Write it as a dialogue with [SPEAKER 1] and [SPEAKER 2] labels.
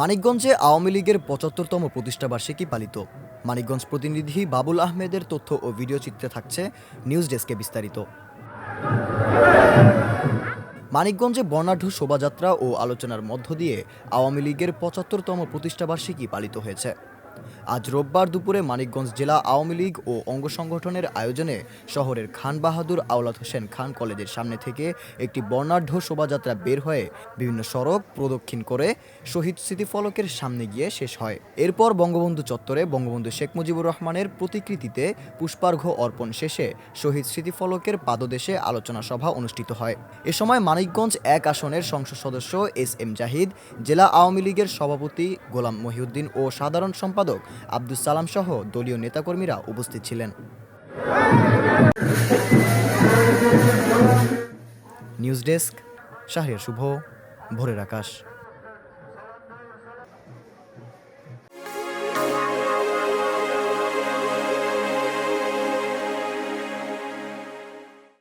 [SPEAKER 1] মানিকগঞ্জে আওয়ামী লীগের পঁচাত্তরতম প্রতিষ্ঠাবার্ষিকী পালিত। মানিকগঞ্জ প্রতিনিধি বাবুল আহমেদের তথ্য ও ভিডিও চিত্রে থাকছে নিউজ ডেস্কে বিস্তারিত। মানিকগঞ্জে বর্ণাঢ্য শোভাযাত্রা ও আলোচনার মধ্য দিয়ে আওয়ামী লীগের পঁচাত্তরতম প্রতিষ্ঠাবার্ষিকী পালিত হয়েছে। আজ রোববার দুপুরে মানিকগঞ্জ জেলা আওয়ামী লীগ ও অঙ্গ সংগঠনের আয়োজনে শহরের খান বাহাদুর আওলাদ হোসেন খান কলেজের সামনে থেকে একটি বর্ণাঢ্য শোভাযাত্রা বের হয়ে বিভিন্ন সড়ক প্রদক্ষিণ করে শহীদ স্মৃতিফলকের সামনে গিয়ে শেষ হয়। এরপর বঙ্গবন্ধু চত্বরে বঙ্গবন্ধু শেখ মুজিবুর রহমানের প্রতিকৃতিতে পুষ্পার্ঘ্য অর্পণ শেষে শহীদ স্মৃতিফলকের পাদদেশে আলোচনা সভা অনুষ্ঠিত হয়। এ সময় মানিকগঞ্জ এক আসনের সংসদ সদস্য এস এম জাহিদ, জেলা আওয়ামী লীগের সভাপতি গোলাম মহিউদ্দিন ও সাধারণ সম্পাদক আব্দুল সালাম সহ দলীয় নেতাকর্মীরা উপস্থিত ছিলেন। নিউজ ডেস্ক শাহরিয়ার শুভ ভোরের আকাশ।